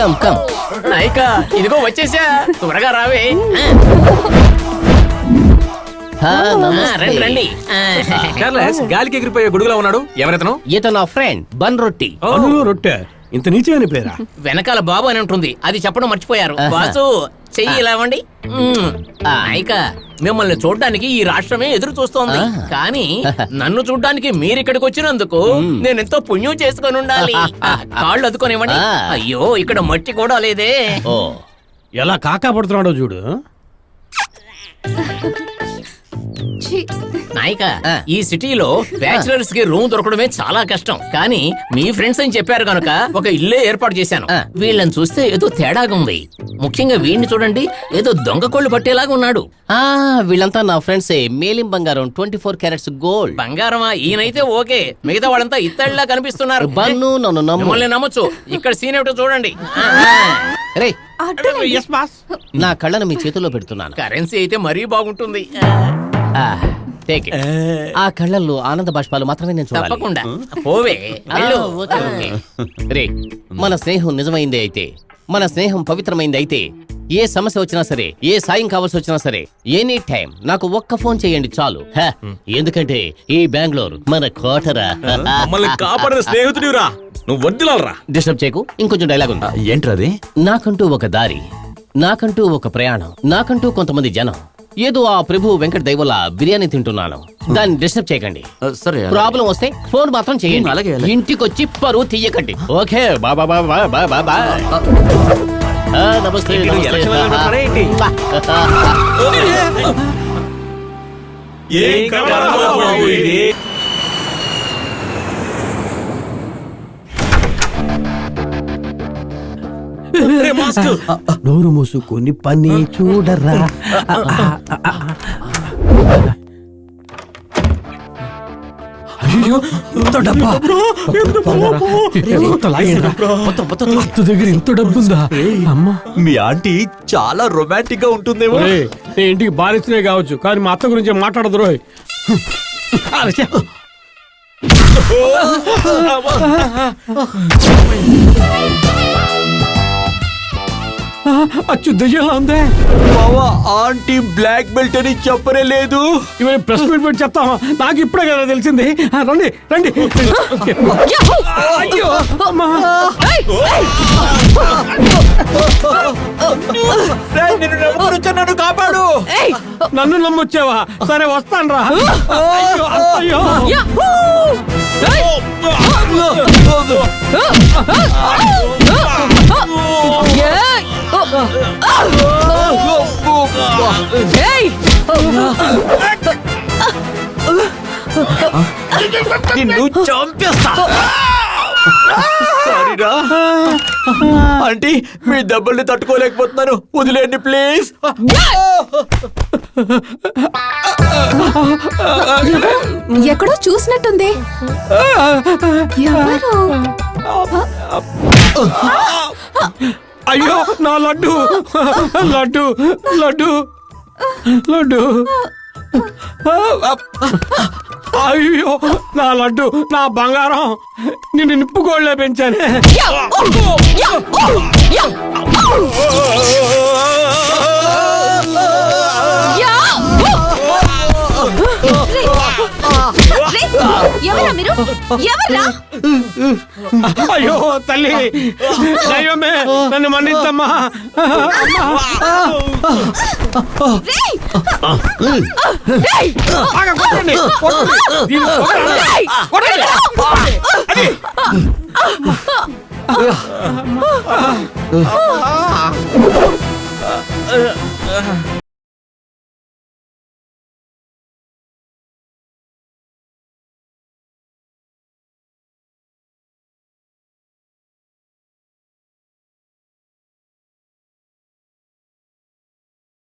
Come come నాయక ఇదిగో వచ్చేసా. త్వరగా రావే. రండి రండి. ఆ, చార్లెస్ గాలికి ఎగిరిపోయే గొడుగులా ఉన్నాడు. ఎవరెతను? ఇతను నా ఫ్రెండ్ బన్ రొట్టి. రొట్టె. ఇంత నీచమైన పేరా? వెనకాల బాబు అని ఉంటుంది. అది చెప్పడం మర్చిపోయారు. ఆహా. చెయ్యి ఇలా ఇవ్వండి. నాయక మిమ్మల్ని చూడ్డానికి ఈ రాష్ట్రమే ఎదురు చూస్తోంది. కానీ నన్ను చూడ్డానికి మీరు ఇక్కడికి వచ్చినందుకు నేను ఎంతో పుణ్యం చేసుకొని ఉండాలి. ఆ, కాళ్ళు అదుకోనివ్వండి. అయ్యో ఇక్కడ మట్టి కూడా లేదే. ఓ. ఎలా కాకా పడుతున్నాడో చూడు. నాయక. ఈ సిటీలో బ్యాచిలర్స్కి రూమ్ దొరకడమే చాలా కష్టం. కానీ మీ ఫ్రెండ్స్ అని చెప్పారు కనుక ఒక ఇల్లే ఏర్పాటు చేశాను. వీళ్ళని చూస్తే ఏదో తేడాగా ఉంది ముఖ్యంగా వీడిని చూడండి ఏదో దొంగ కోళ్ళు పట్టేలాగా ఉన్నాడు. ఆ వీళ్ళంతా నా ఫ్రెండ్సే. మేలిం బంగారం ట్వంటీ ఫోర్ క్యారెట్స్ గోల్డ్. బంగారమా? ఈయనైతే ఓకే. మిగతా వాళ్ళంతా ఇత్తడిలా కనిపిస్తున్నారు. బన్ను నన్ను నమ్ము. మిమ్మల్ని నమ్మొచ్చు. ఇక్కడ సీన్ ఏమిటో చూడండి. రే. నా కళ్ళను మీ చేతుల్లో పెడుతున్నాను. కరెన్సీ అయితే మరీ బాగుంటుంది. ఆ, కళ్ళల్లో ఆనంద బాష్పాలు మాత్రమే నేను చూడాలి. తప్పకుండా. పోవే. ఆ, వెళ్ళు. Okay, okay. రే మన స్నేహం నిజమైందే అయితే మన స్నేహం పవిత్రమైంది అయితే ఏ సమస్య వచ్చినా సరే ఏ సాయం కావాల్సి వచ్చినా సరే ఎనీ టైం నాకు ఒక్క ఫోన్ చేయండి చాలు. హ, ఎందుకంటే ఈ బెంగళూరు మన కోటరా. మమ్మల్ని కాపాడిన స్నేహితుడిరా నువ్వు వద్దులాలరా డిస్టర్బ్ చేయకు ఇంకొంచెం డైలాగ్ ఉంది. ఏంట్రది నాకంటూ ఒక దారి నాకంటూ ఒక ప్రయాణం నాకంటూ కొంతమంది జనం ఏదో ఆ ప్రభు వెంకట దైవల బిర్యానీ తింటున్నాను. దాన్ని డిస్టర్బ్ చేయకండి. సరే ప్రాబ్లం వస్తే ఫోన్ మాత్రం చేయండి. అలాగే, అలాగే. ఇంటికి వచ్చి పరువు తీయకండి. ఓకే బాబా బాబా బాబా బా ఆ, నమస్తే ఏంటి, నమస్తే. ఎలక్షన్లో నిలబడతారా ఏంటి? ఏం కావాలా బాబు ఇది? నోరు మూసుకొని పని చూడరా. అయ్యో, ఇంత డబ్బా. ఎంత లాగేంట్రా? అంత దగ్గర ఇంత డబ్బుందా? అమ్మా. మీ ఆంటీ చాలా రొమాంటిక్గా ఉంటుందేమో నీ ఇంటికి బాధిస్తునే కావచ్చు కానీ మా అత్త గురించి మాట్లాడదు రోయ్. అరచే. అచ్చు దెయ్యంలా ఉందే. బావా ఆంటీ బ్లాక్ బెల్ట్ అని చెప్పనే లేదు. ఇవన్నీ ప్రెస్ మీట్ పెట్టి చెప్తావా? నాకు ఇప్పుడే కదా తెలిసింది. ఆ, రండి రండి. అయ్యో! అమ్మా. రేయ్, నిన్ను కాపాడు. నన్ను నమ్మొచ్చావా? సరే వస్తాను రా అయ్యో! అయ్యో నిన్ను చంపేస్తా. సారీరా. ఆంటీ మీ దెబ్బల్ని తట్టుకోలేకపోతున్నాను. వదిలేండి ప్లీజ్. ఎక్కడో చూసినట్టుంది. ఎవరు? అయ్యో నా లడ్డు లడ్డు లడ్డు లడ్డు అయ్యో నా లడ్డు నా బంగారం నిన్ను నిప్పుకోళ్ళే పెంచానే మీరు ఎవరా అయ్యో తల్లి దైవమే నన్ను మన్నించమ్మా బాగా కొట్టండి, కొట్టండి. దీన్ని కొట్టండి. కొట్టండి. అది.